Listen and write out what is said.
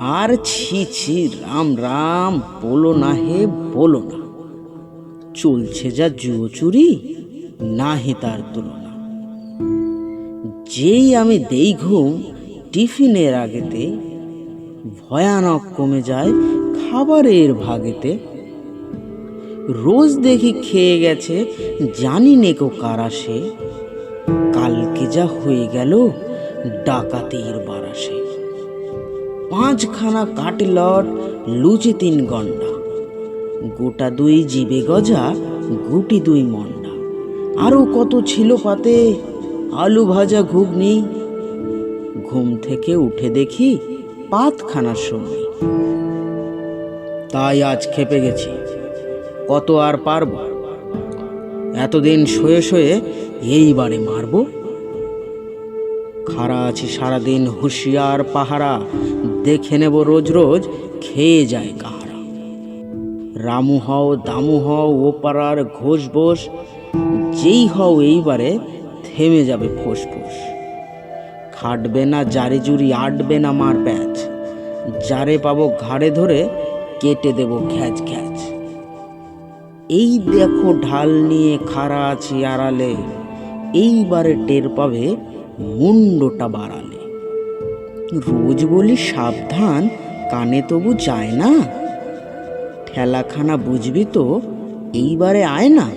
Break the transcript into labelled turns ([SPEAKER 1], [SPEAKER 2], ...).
[SPEAKER 1] আর ছি ছি, রাম রাম, বলো না হে, বলো না। চলছে যা জুয়ো চুরি না হে তার তুলনা। যেই আমি দেই ঘুম, টিফিনের আগেতে, ভয়ানক কমে যায় খাবারের ভাগেতে। রোজ দেখি খেয়ে গেছে, জানি নেকো কারা সে। কালকে যা হয়ে গেল, ডাকাতির বারাসে। পাঁচখানা কাটলট লুচি তিন গন্ডা। গোটা দুই জিবে গজা, গুটি দুই মন্ডা। আরও কত ছিল পাতে? আলু ভাজা ঘুগনি। ঘুম থেকে উঠে দেখি পাতখানার সময়। তাই আজ খেপে গেছি। কত আর পারব? এতদিন শুয়ে শুয়ে এইবারে মারব? খাড়া আছি সারাদিন, হুঁশিয়ার পাহারা। দেখে নেব রোজ রোজ খেয়ে যায় কাহারা। রামু হও, দামু হও, ও পাড়ার ঘোষ বোস। যেই হও এইবারে থেমে যাবে ফোসফোস খাটবে না জারি জুরি, আটবে না মার প্যাচ। যারে পাবো ঘাড়ে ধরে কেটে দেব খ্যাচ খ্যাচ। এই দেখো ঢাল নিয়ে খাড়া আছি আড়ালে। এইবারে টের পাবে মুন্ডটা বাড়ালে। রোজ বলি সাবধান, কানে তবু যায় না। ঠেলাখানা বুঝবি তো, এইবারে আয় না।